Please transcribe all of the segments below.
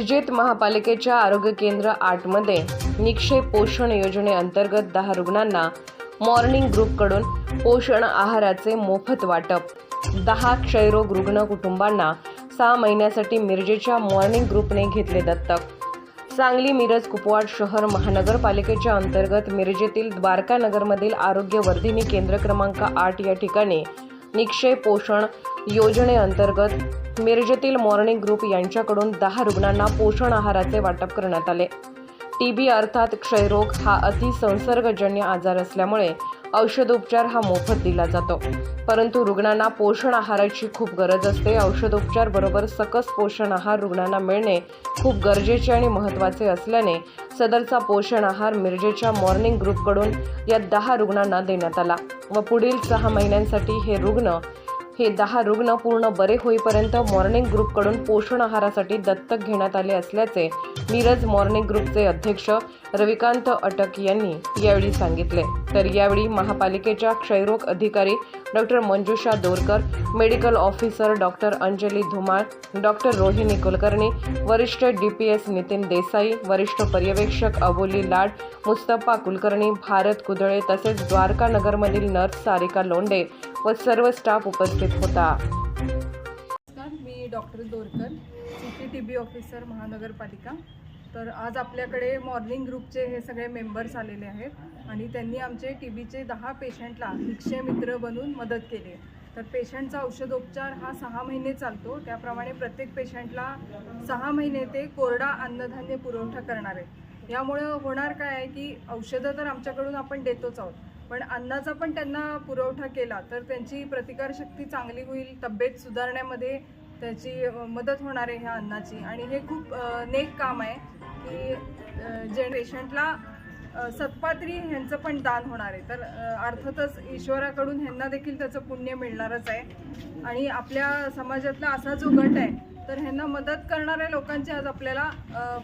मिरजेत महापालिकेच्या आरोग्य केंद्र आठमध्ये निक्षेप पोषण योजनेअंतर्गत दहा रुग्णांना मॉर्निंग ग्रुपकडून पोषण आहाराचे मोफत वाटप. दहा क्षयरोग रुग्ण कुटुंबांना सहा महिन्यासाठी मिरजेच्या मॉर्निंग ग्रुपने घेतले दत्तक. सांगली मिरज कुपवाड शहर महानगरपालिकेच्या अंतर्गत मिरजेतील द्वारकानगरमधील आरोग्य आरोग्यवर्धिनी केंद्र क्रमांक आठ या ठिकाणी निक्षय पोषण योजनेअंतर्गत मिरजेतील मॉर्निंग ग्रुप यांच्याकडून दहा रुग्णांना पोषण आहाराचे वाटप करण्यात आले. टीबी अर्थात क्षयरोग हा अतिसंसर्गजन्य आजार असल्यामुळे औषधोपचार हा मोफत दिला जातो. परंतु रुग्णांना पोषण आहाराची खूप गरज असते. औषधोपचार बरोबर सकस पोषण आहार रुग्णांना मिळणे खूप गरजेचे आणि महत्त्वाचे असल्याने सदरचा पोषण आहार मिरजेच्या मॉर्निंग ग्रुपकडून या दहा रुग्णांना देण्यात आला व पुढील सहा महिन्यांसाठी हे रुग्ण हे दहा रुग्ण पूर्ण बरे होईपर्यंत मॉर्निंग ग्रुपकडून पोषण आहारासाठी दत्तक घेण्यात आले असल्याचे मिरज मॉर्निंग ग्रुपचे अध्यक्ष रविकांत अटक यांनी यावेळी सांगितले. तर यावेळी महापालिकेच्या क्षयरोग अधिकारी doctor Manjusha Dorkar medical officer doctor Anjali Dhumal doctor Rohini Kulkarni वरिष्ठ D P S Nitin Desai वरिष्ठ पर्यवेक्षक अबोली लाड मुस्तफा कुलकर्णी भारत कुदळे तसेच द्वारका नगरमधील नर्स सारिका लोंडे व सर्व स्टाफ उपस्थित होता. नमस्कार मी doctor Dorkar C T T B officer महानगरपालिका. तर आज आपल्याकडे मॉर्निंग ग्रुपचे हे सगळे मेंबर्स आलेले आहेत आणि त्यांनी आमचे टी बीचे दहा पेशंटला निक्षय मित्र बनून मदत केली आहे. तर पेशंटचा औषधोपचार हा सहा महिने चालतो. त्याप्रमाणे प्रत्येक पेशंटला सहा महिने ते कोरडा अन्नधान्य पुरवठा करणार आहे. यामुळं होणार काय आहे की औषधं तर आमच्याकडून आपण देतोच आहोत. पण अन्नाचा पण त्यांना पुरवठा केला तर त्यांची प्रतिकारशक्ती चांगली होईल तब्येत सुधारण्यामध्ये त्याची मदत होणार आहे ह्या अन्नाची. आणि हे खूप नेक काम आहे की जे पेशंटला सत्पात्री ह्यांचं पण दान होणार आहे. तर अर्थातच ईश्वराकडून ह्यांना देखील त्याचं पुण्य मिळणारच आहे. आणि आपल्या समाजातला असा जो गट आहे तर ह्यांना मदत करणाऱ्या लोकांची आज आपल्याला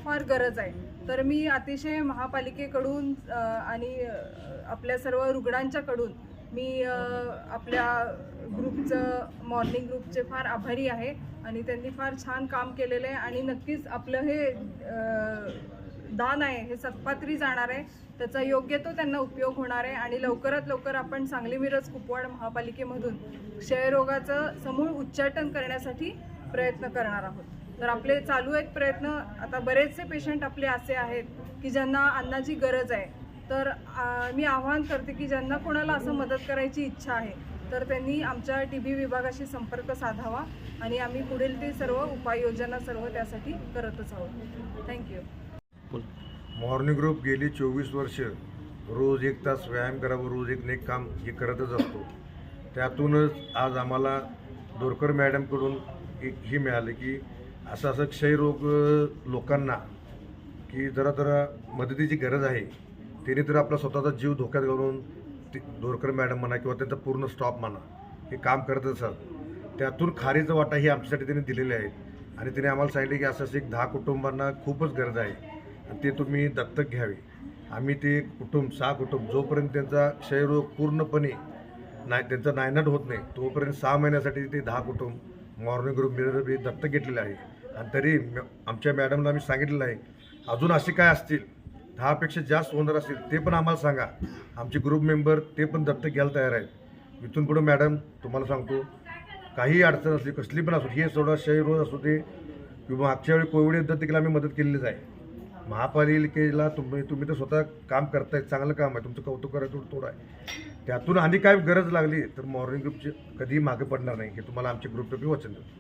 फार गरज आहे. तर मी अतिशय महापालिकेकडून आणि आपल्या सर्व रुग्णांच्याकडून मी आपल्या ग्रुपचं मॉर्निंग ग्रुपचे फार आभारी आहे आणि त्यांनी फार छान काम केलेलं आहे आणि नक्कीच आपलं हे दान आहे हे सत्पात्री जाणार आहे. त्याचा योग्य तो त्यांना उपयोग होणार आहे आणि लवकरात लवकर आपण सांगली मिरज कुपवाड महापालिकेमधून क्षयरोगाचं समूळ उच्चाटन करण्यासाठी प्रयत्न करणार आहोत. तर आपले चालू आहेत प्रयत्न आता बरेचसे पेशंट आपले असे आहेत की ज्यांना अन्नाची गरज आहे. तर आ, मी आवाहन करते की ज्यांना कोणाला असं मदत करायची इच्छा आहे तर त्यांनी आमच्या टी बी विभागाशी संपर्क साधावा आणि आम्ही पुढील ते सर्व उपाययोजना सर्व त्यासाठी करतच आहोत. थँक्यू मॉर्निंग ग्रुप गेली चोवीस वर्ष रोज एक तास व्यायाम करावं रोज एक नेक काम हे करतच असतो. त्यातूनच आज आम्हाला दोरकर मॅडमकडून एक हे मिळालं की असं असं क्षयरोग लोकांना की जरा जरा मदतीची गरज आहे त्याने तर आपला स्वतःचा जीव धोक्यात घालून ते दोरकर मॅडम म्हणा किंवा त्यांचा पूर्ण स्टॉप म्हणा हे काम करत असतात त्यातून खारीचा वाटा ही आमच्यासाठी त्यांनी दिलेले आहेत. आणि त्याने आम्हाला सांगितले की असं असं एक दहा कुटुंबांना खूपच गरज आहे. आणि ते तुम्ही दत्तक घ्यावे. आम्ही ते कुटुंब सहा कुटुंब जोपर्यंत त्यांचा क्षयरोग पूर्णपणे नाही त्यांचा नायनाट होत नाही तोपर्यंत सहा महिन्यासाठी ते दहा कुटुंब मॉर्निंग ग्रुप मिरर दत्तक घेतलेले आहे. आणि तरी आमच्या मॅडमला आम्ही सांगितलेलं आहे अजून असे काय असतील? दहापेक्षा जास्त ओनर असतील ते पण आम्हाला सांगा. आमचे ग्रुप मेंबर ते पण दत्तक घ्यायला तयार आहेत. इथून पुढं मॅडम तुम्हाला सांगतो काही अडचण असली कसली पण असो हे सोडा रोज असू दे. किंवा मागच्या वेळी कोविड युद्धात देखील आम्ही मदत केलेलीच आहे. महापालिकेला तुम्ही तुम्ही तर स्वतः काम करताय चांगलं काम आहे तुमचं कौतुक करायचं थोडं आहे. त्यातून आणि काय गरज लागली तर मॉर्निंग ग्रुपची कधीही मागे पडणार नाही हे तुम्हाला आमच्या ग्रुपतर्फे वचन देतो